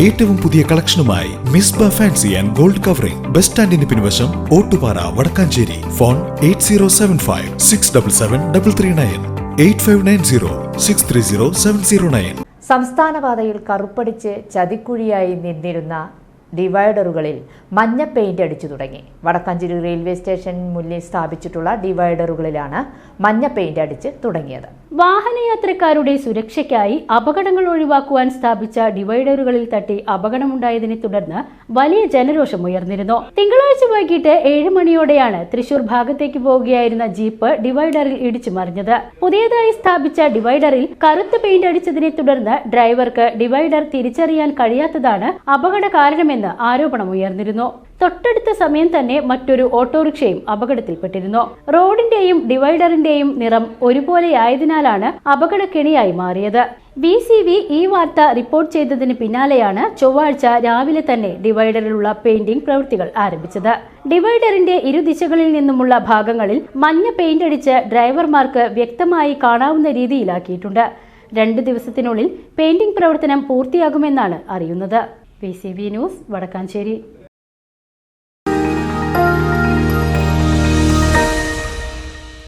ഏറ്റവും പുതിയ കളക്ഷനുമായി Misba fancy and gold covering. Bus സ്റ്റാൻഡിന് പിൻവശം Ottupara Wadakkanchery. Phone eight zero seven five six double seven double three nine. Eight five nine zero six three zero seven zero nine. സംസ്ഥാനപാതയിൽ കറുപ്പടിച്ച് ചതിക്കുഴിയായി നിന്നിരുന്ന ഡിവൈഡറുകളിൽ മഞ്ഞ paint അടിച്ചു തുടങ്ങി. വടക്കാഞ്ചേരി റെയിൽവേ സ്റ്റേഷൻ മുന്നിൽ സ്ഥാപിച്ചിട്ടുള്ള ഡിവൈഡറുകളിലാണ് മഞ്ഞ പെയിന്റ് അടിച്ച് തുടങ്ങിയത്. വാഹനയാത്രക്കാരുടെ സുരക്ഷയ്ക്കായി അപകടങ്ങൾ ഒഴിവാക്കുവാൻ സ്ഥാപിച്ച ഡിവൈഡറുകളിൽ തട്ടി അപകടമുണ്ടായതിനെ തുടർന്ന് വലിയ ജനരോഷം ഉയർന്നിരുന്നു. തിങ്കളാഴ്ച വൈകിട്ട് ഏഴ് മണിയോടെയാണ് തൃശൂർ ഭാഗത്തേക്ക് പോവുകയായിരുന്ന ജീപ്പ് ഡിവൈഡറിൽ ഇടിച്ചു മറിഞ്ഞത്. പുതിയതായി സ്ഥാപിച്ച ഡിവൈഡറിൽ കറുത്ത പെയിന്റ് അടിച്ചതിനെ തുടർന്ന് ഡ്രൈവർക്ക് ഡിവൈഡർ തിരിച്ചറിയാൻ കഴിയാത്തതാണ് അപകട കാരണമെന്ന് ആരോപണം ഉയർന്നിരുന്നു. തൊട്ടടുത്ത സമയം തന്നെ മറ്റൊരു ഓട്ടോറിക്ഷയും അപകടത്തിൽപ്പെട്ടിരുന്നു. റോഡിന്റെയും ഡിവൈഡറിന്റെയും നിറം ഒരുപോലെയായതിനാലാണ് അപകടക്കെണിയായി മാറിയത്. ബി സി വി ഈ വാർത്ത റിപ്പോർട്ട് ചെയ്തതിന് പിന്നാലെയാണ് ചൊവ്വാഴ്ച രാവിലെ തന്നെ ഡിവൈഡറിലുള്ള പെയിന്റിംഗ് പ്രവൃത്തികൾ ആരംഭിച്ചത്. ഡിവൈഡറിന്റെ ഇരുദിശകളിൽ നിന്നുമുള്ള ഭാഗങ്ങളിൽ മഞ്ഞ പെയിന്റ് അടിച്ച് ഡ്രൈവർമാർക്ക് വ്യക്തമായി കാണാവുന്ന രീതിയിലാക്കിയിട്ടുണ്ട്. രണ്ട് ദിവസത്തിനുള്ളിൽ പെയിന്റിംഗ് പ്രവർത്തനം പൂർത്തിയാകുമെന്നാണ് അറിയുന്നത്. B news Vadakkanchery.